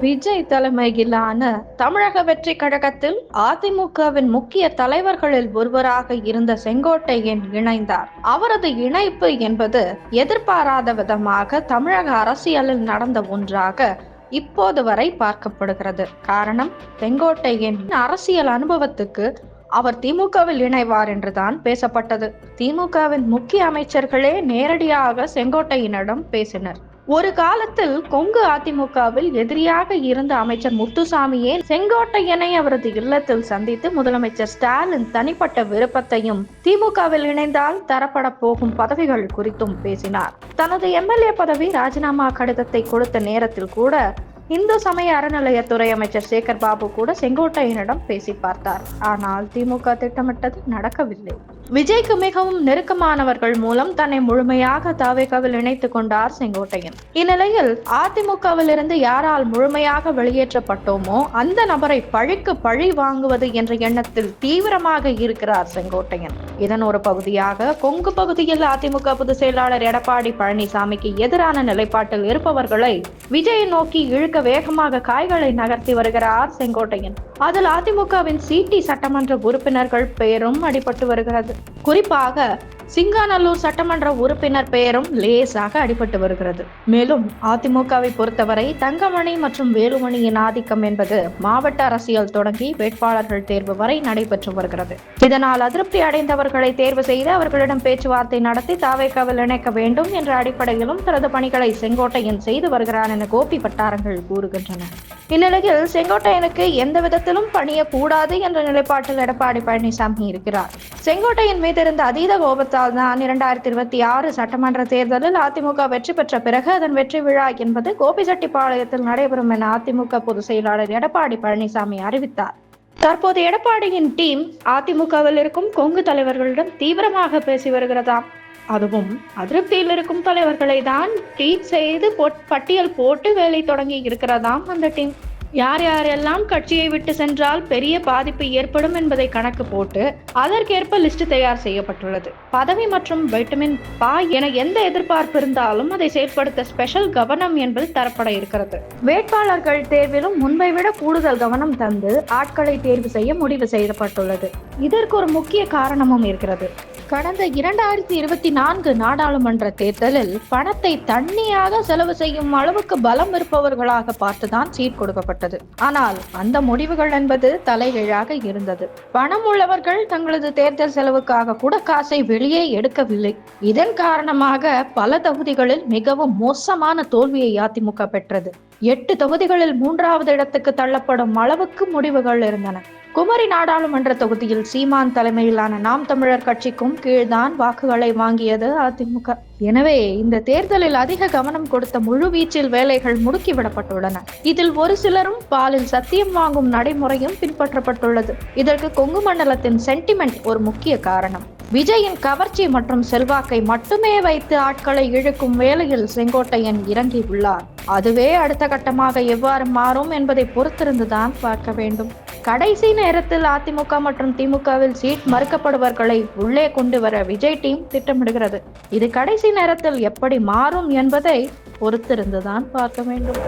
விஜய் தலைமையிலான தமிழக வெற்றி கழகத்தில் அதிமுகவின் முக்கிய தலைவர்களில் ஒருவராக இருந்த செங்கோட்டையன் இணைந்தார். அவரது இணைப்பு என்பது எதிர்பாராத விதமாக தமிழக அரசியலில் நடந்த ஒன்றாக இப்போது வரை பார்க்கப்படுகிறது. காரணம் செங்கோட்டையன் அரசியல் அனுபவத்துக்கு அவர் திமுகவில் இணைவார் என்றுதான் பேசப்பட்டது. திமுகவின் முக்கிய அமைச்சர்களே நேரடியாக செங்கோட்டையினிடம் பேசினர். ஒரு காலத்தில் கொங்கு அதிமுகவில் எதிரியாக இருந்த அமைச்சர் முத்துசாமியே செங்கோட்டையனை அவரது இல்லத்தில் சந்தித்து முதலமைச்சர் ஸ்டாலின் தனிப்பட்ட விருப்பத்தையும் திமுகவில் இணைந்தால் தரப்பட போகும் பதவிகள் குறித்தும் பேசினார். தனது எம்எல்ஏ பதவி ராஜினாமா கடிதத்தை கொடுத்த நேரத்தில் கூட இந்து சமய அறநிலையத்துறை அமைச்சர் சேகர் பாபு கூட செங்கோட்டையனிடம் பேசி பார்த்தார். ஆனால் திமுக திட்டமிட்டது நடக்கவில்லை. விஜய்க்கு மிகவும் நெருக்கமானவர்கள் மூலம் தன்னை முழுமையாக தாவேகாவில் இணைத்துக் கொண்டார் செங்கோட்டையன். இந்நிலையில் அதிமுகவில் இருந்து யாரால் முழுமையாக வெளியேற்றப்பட்டோமோ அந்த நபரை பழிக்கு பழி வாங்குவது என்ற எண்ணத்தில் தீவிரமாக இருக்கிறார் செங்கோட்டையன். இதன் ஒரு பகுதியாக கொங்கு பகுதியில் அதிமுக பொதுச் செயலாளர் எடப்பாடி பழனிசாமிக்கு எதிரான நிலைப்பாட்டில் இருப்பவர்களை விஜயை நோக்கி இழுக்க வேகமாக காய்களை நகர்த்தி வருகிறார் செங்கோட்டையன். அதில் அதிமுகவின் சிடி சட்டமன்ற உறுப்பினர்கள் பெயரும் அடிபட்டு வருகிறது. குறிப்பாக சிங்காநல்லூர் சட்டமன்ற உறுப்பினர் பெயரும் லேசாக அடிபட்டு வருகிறது. மேலும் அதிமுகவை பொறுத்தவரை தங்கமணி மற்றும் வேலுமணியின் ஆதிக்கம் என்பது மாவட்ட அரசியல் தொடங்கி வேட்பாளர்கள் தேர்வு வரை நடைபெற்று வருகிறது. இதனால் அதிருப்தி அடைந்தவர்களை தேர்வு செய்து அவர்களிடம் பேச்சுவார்த்தை நடத்தி தாவேக்காவில் இணைக்க வேண்டும் என்ற அடிப்படையிலும் தனது பணிகளை செங்கோட்டையன் செய்து வருகிறார் என கோபி வட்டாரங்கள் கூறுகின்றன. இந்நிலையில் செங்கோட்டையனுக்கு எந்த விதத்திலும் பணியக்கூடாது என்ற நிலைப்பாட்டில் எடப்பாடி பழனிசாமி இருக்கிறார். செங்கோட்டையின் மீது இருந்த அதீத கோபத்தால் தான் இரண்டாயிரத்தி இருபத்தி ஆறு சட்டமன்ற தேர்தலில் அதிமுக வெற்றி பெற்ற பிறகு அதன் வெற்றி விழா என்பது கோபிச்செட்டிப்பாளையத்தில் நடைபெறும் என அதிமுக பொதுச் செயலாளர் எடப்பாடி பழனிசாமி அறிவித்தார். தற்போது எடப்பாடியின் டீம் அதிமுகவில் இருக்கும் கொங்கு தலைவர்களிடம் தீவிரமாக பேசி வருகிறதாம் அதுவும் அதிருப்தியில் இருக்கும் தலைவர்களை தான் ட்வீட் செய்து போட்- பட்டியல் போட்டு வேலை தொடங்கி இருக்கிறதாம் அந்த டீம். யார் யாரெல்லாம் கட்சியை விட்டு சென்றால் பெரிய பாதிப்பு ஏற்படும் என்பதை கணக்கு போட்டு அதற்கேற்ப லிஸ்ட் தயார் செய்யப்பட்டுள்ளது. பதவி மற்றும் வைட்டமின் பா என எந்த எதிர்பார்ப்பு இருந்தாலும் அதை செயல்படுத்த ஸ்பெஷல் கவனம் என்பது தரப்பட இருக்கிறது. வேட்பாளர்கள் தேர்விலும் முன்பை விட கூடுதல் கவனம் தந்து ஆட்களை தேர்வு செய்ய முடிவு செய்யப்பட்டுள்ளது. இதற்கு ஒரு முக்கிய காரணமும் இருக்கிறது. கடந்த இரண்டாயிரத்தி இருபத்தி நான்கு நாடாளுமன்ற தேர்தலில் பணத்தை தண்ணியாக செலவு செய்யும் அளவுக்கு பலம் இருப்பவர்களாக பார்த்துதான் சீட் கொடுக்கப்பட்டது. ஆனால் அந்த முடிவுகள் என்பது தலைகீழாக இருந்தது. பணம் உள்ளவர்கள் தங்களது தேர்தல் செலவுக்காக கூட காசை வெளியே எடுக்கவில்லை. இதன் காரணமாக பல தொகுதிகளில் மிகவும் மோசமான தோல்வியை அதிமுக பெற்றது. எட்டு தொகுதிகளில் மூன்றாவது இடத்துக்கு தள்ளப்படும் அளவுக்கு முடிவுகள் இருந்தன. குமரி நாடாளுமன்ற தொகுதியில் சீமான் தலைமையிலான நாம் தமிழர் கட்சிக்கும் கீழ்தான் வாக்குகளை வாங்கியது அதிமுக. எனவே இந்த தேர்தலில் அதிக கவனம் கொடுத்த முழு வீச்சில் வேலைகள் முடுக்கிவிடப்பட்டுள்ளன இதில் ஒரு சிலரும் பாலில் சத்தியம் வாங்கும் நடைமுறையும் பின்பற்றப்பட்டுள்ளது. இதற்கு கொங்கு மண்டலத்தின் சென்டிமெண்ட் ஒரு முக்கிய காரணம். விஜயின் கவர்ச்சி மற்றும் செல்வாக்கை மட்டுமே வைத்து ஆட்களை இழுக்கும் வேலையில் செங்கோட்டையன் இறங்கியுள்ளார். அதுவே அடுத்த கட்டமாக எவ்வாறு மாறும் என்பதை பொறுத்திருந்துதான் பார்க்க வேண்டும். கடைசி நேரத்தில் அதிமுக மற்றும் திமுகவில் சீட் மறுக்கப்படுவர்களை உள்ளே கொண்டு வர விஜய் டீம் திட்டமிடுகிறது. இது கடைசி நேரத்தில் எப்படி மாறும் என்பதை பொறுத்திருந்துதான் பார்க்க வேண்டும்.